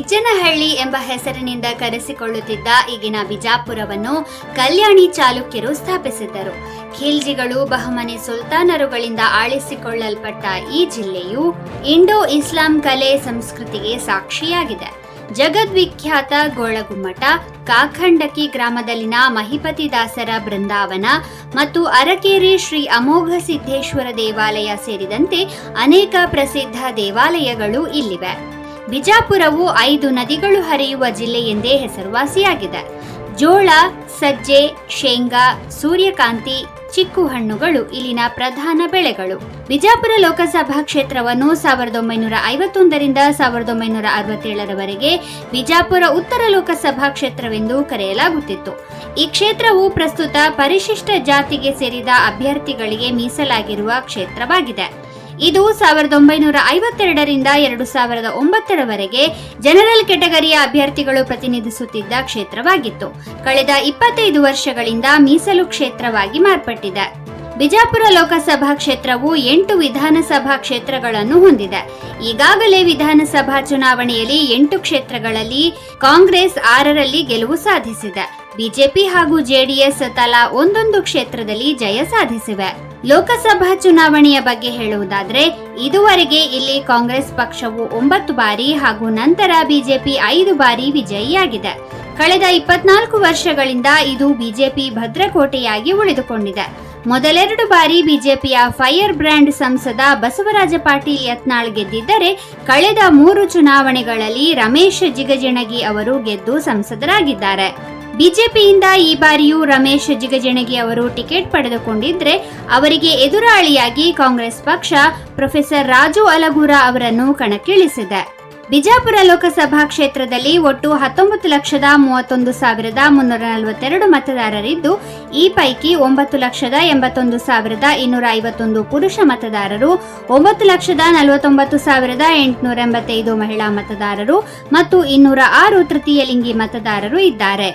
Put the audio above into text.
ಬಿಜ್ಜನಹಳ್ಳಿ ಎಂಬ ಹೆಸರಿನಿಂದ ಕರೆಸಿಕೊಳ್ಳುತ್ತಿದ್ದ ಈಗಿನ ಬಿಜಾಪುರವನ್ನು ಕಲ್ಯಾಣಿ ಚಾಲುಕ್ಯರು ಸ್ಥಾಪಿಸಿದ್ದರು. ಖಿಲ್ಜಿಗಳು, ಬಹಮನಿ ಸುಲ್ತಾನರುಗಳಿಂದ ಆಳಿಸಿಕೊಳ್ಳಲ್ಪಟ್ಟ ಈ ಜಿಲ್ಲೆಯು ಇಂಡೋ ಇಸ್ಲಾಂ ಕಲೆ ಸಂಸ್ಕೃತಿಗೆ ಸಾಕ್ಷಿಯಾಗಿದೆ. ಜಗದ್ವಿಖ್ಯಾತ ಗೋಳಗುಮ್ಮಟ, ಕಾಖಂಡಕಿ ಗ್ರಾಮದಲ್ಲಿನ ಮಹಿಪತಿ ದಾಸರ ಬೃಂದಾವನ ಮತ್ತು ಅರಕೇರಿ ಶ್ರೀ ಅಮೋಘ ಸಿದ್ದೇಶ್ವರ ದೇವಾಲಯ ಸೇರಿದಂತೆ ಅನೇಕ ಪ್ರಸಿದ್ಧ ದೇವಾಲಯಗಳು ಇಲ್ಲಿವೆ. ಬಿಜಾಪುರವು ಐದು ನದಿಗಳು ಹರಿಯುವ ಜಿಲ್ಲೆ ಎಂದೇ ಹೆಸರುವಾಸಿಯಾಗಿದೆ. ಜೋಳ, ಸಜ್ಜೆ, ಶೇಂಗಾ, ಸೂರ್ಯಕಾಂತಿ ಚಿಕ್ಕು ಹಣ್ಣುಗಳು ಇಲ್ಲಿನ ಪ್ರಧಾನ ಬೆಳೆಗಳು. ಬಿಜಾಪುರ ಲೋಕಸಭಾ ಕ್ಷೇತ್ರವನ್ನು ಸಾವಿರದ ಒಂಬೈನೂರ ಐವತ್ತೊಂದರಿಂದ ಸಾವಿರದ ಒಂಬೈನೂರ ಅರವತ್ತೇಳರವರೆಗೆ ಬಿಜಾಪುರ ಉತ್ತರ ಲೋಕಸಭಾ ಕ್ಷೇತ್ರವೆಂದು ಕರೆಯಲಾಗುತ್ತಿತ್ತು. ಈ ಕ್ಷೇತ್ರವು ಪ್ರಸ್ತುತ ಪರಿಶಿಷ್ಟ ಜಾತಿಗೆ ಸೇರಿದ ಅಭ್ಯರ್ಥಿಗಳಿಗೆ ಮೀಸಲಾಗಿರುವ ಕ್ಷೇತ್ರವಾಗಿದೆ. ಇದು ಸಾವಿರದ ಒಂಬೈನೂರ ಐವತ್ತೆರಡರಿಂದ ಎರಡು ಸಾವಿರದ ಒಂಬತ್ತರವರೆಗೆ ಜನರಲ್ ಕೆಟಗರಿಯ ಅಭ್ಯರ್ಥಿಗಳು ಪ್ರತಿನಿಧಿಸುತ್ತಿದ್ದ ಕ್ಷೇತ್ರವಾಗಿತ್ತು. ಕಳೆದ ಇಪ್ಪತ್ತೈದು ವರ್ಷಗಳಿಂದ ಮೀಸಲು ಕ್ಷೇತ್ರವಾಗಿ ಮಾರ್ಪಟ್ಟಿದೆ. ಬಿಜಾಪುರ ಲೋಕಸಭಾ ಕ್ಷೇತ್ರವು ಎಂಟು ವಿಧಾನಸಭಾ ಕ್ಷೇತ್ರಗಳನ್ನು ಹೊಂದಿದೆ. ಈಗಾಗಲೇ ವಿಧಾನಸಭಾ ಚುನಾವಣೆಯಲ್ಲಿ ಎಂಟು ಕ್ಷೇತ್ರಗಳಲ್ಲಿ ಕಾಂಗ್ರೆಸ್ ಆರರಲ್ಲಿ ಗೆಲುವು ಸಾಧಿಸಿದೆ. ಬಿಜೆಪಿ ಹಾಗೂ ಜೆಡಿಎಸ್ ತಲಾ ಒಂದೊಂದು ಕ್ಷೇತ್ರದಲ್ಲಿ ಜಯ ಸಾಧಿಸಿವೆ. ಲೋಕಸಭಾ ಚುನಾವಣೆಯ ಬಗ್ಗೆ ಹೇಳುವುದಾದ್ರೆ, ಇದುವರೆಗೆ ಇಲ್ಲಿ ಕಾಂಗ್ರೆಸ್ ಪಕ್ಷವು ಒಂಬತ್ತು ಬಾರಿ ಹಾಗೂ ನಂತರ ಬಿಜೆಪಿ ಐದು ಬಾರಿ ವಿಜಯಿಯಾಗಿದೆ. ಕಳೆದ ಇಪ್ಪತ್ನಾಲ್ಕು ವರ್ಷಗಳಿಂದ ಇದು ಬಿಜೆಪಿ ಭದ್ರಕೋಟೆಯಾಗಿ ಉಳಿದುಕೊಂಡಿದೆ. ಮೊದಲೆರಡು ಬಾರಿ ಬಿಜೆಪಿಯ ಫೈರ್ ಬ್ರ್ಯಾಂಡ್ ಸಂಸದ ಬಸವರಾಜ ಪಾಟೀಲ್ ಯತ್ನಾಳ್ ಗೆದ್ದಿದ್ದರೆ, ಕಳೆದ ಮೂರು ಚುನಾವಣೆಗಳಲ್ಲಿ ರಮೇಶ್ ಜಿಗಜಿಣಗಿ ಅವರು ಗೆದ್ದು ಸಂಸದರಾಗಿದ್ದಾರೆ. ಬಿಜೆಪಿಯಿಂದ ಈ ಬಾರಿಯೂ ರಮೇಶ್ ಜಿಗಜಿಣಗಿ ಅವರು ಟಿಕೆಟ್ ಪಡೆದುಕೊಂಡಿದ್ರೆ ಅವರಿಗೆ ಎದುರಾಳಿಯಾಗಿ ಕಾಂಗ್ರೆಸ್ ಪಕ್ಷ ಪ್ರೊಫೆಸರ್ ರಾಜು ಅಲಗೂರ ಅವರನ್ನು ಕಣಕ್ಕಿಳಿಸಿದೆ. ಬಿಜಾಪುರ ಲೋಕಸಭಾ ಕ್ಷೇತ್ರದಲ್ಲಿ ಒಟ್ಟು ಹತ್ತೊಂಬತ್ತು ಲಕ್ಷದ ಮೂವತ್ತೊಂದು ಸಾವಿರದ ಮುನ್ನೂರ ನಲವತ್ತೆರಡು ಮತದಾರರಿದ್ದು, ಈ ಪೈಕಿ ಒಂಬತ್ತು ಲಕ್ಷದ ಎಂಬತ್ತೊಂದು ಸಾವಿರದ ಇನ್ನೂರ ಐವತ್ತೊಂದು ಪುರುಷ ಮತದಾರರು, ಒಂಬತ್ತು ಲಕ್ಷದ ನಲವತ್ತೊಂಬತ್ತು ಸಾವಿರದ ಎಂಟುನೂರ ಎಂಬತ್ತೈದು ಮಹಿಳಾ ಮತದಾರರು ಮತ್ತು ಇನ್ನೂರ ಆರು ತೃತೀಯ ಲಿಂಗಿ ಮತದಾರರು ಇದ್ದಾರೆ.